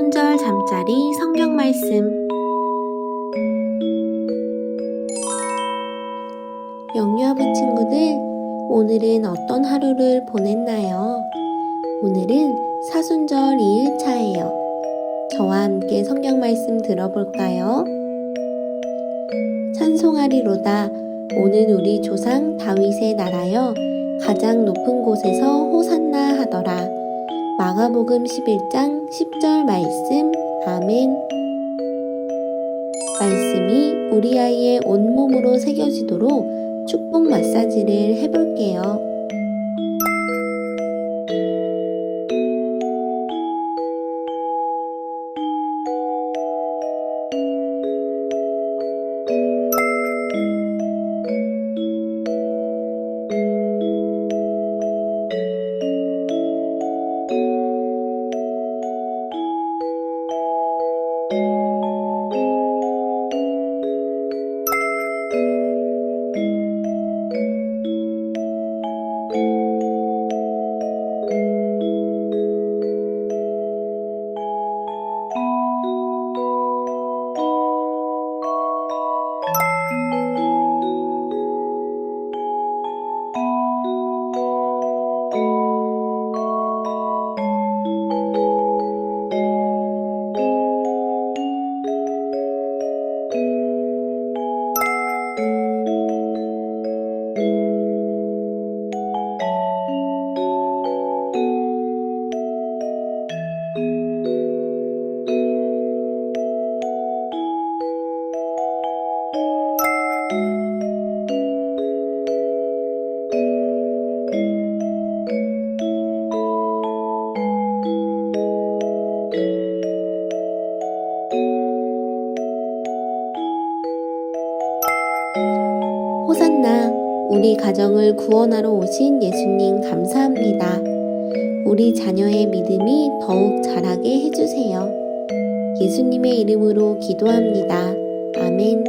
사순절 잠자리 성경 말씀 영유아부 친구들 오늘은 어떤 하루를 보냈나요? 오늘은 사순절 2일차예요. 저와 함께 성경 말씀 들어볼까요? 찬송하리로다 오는 우리 조상 다윗의 나라여 가장 높은 곳에서 호산나 하더라. 마가복음 11장 10절 말씀 아멘. 말씀이 우리 아이의 온몸으로 새겨지도록 축복 마사지를 해볼게요. 호산 우리 가정을 구원하러 오신 예수님 감사합니다. 우리 자녀의 믿음이 더욱 자라게 해주세요. 예수님의 이름으로 기도합니다. 아멘.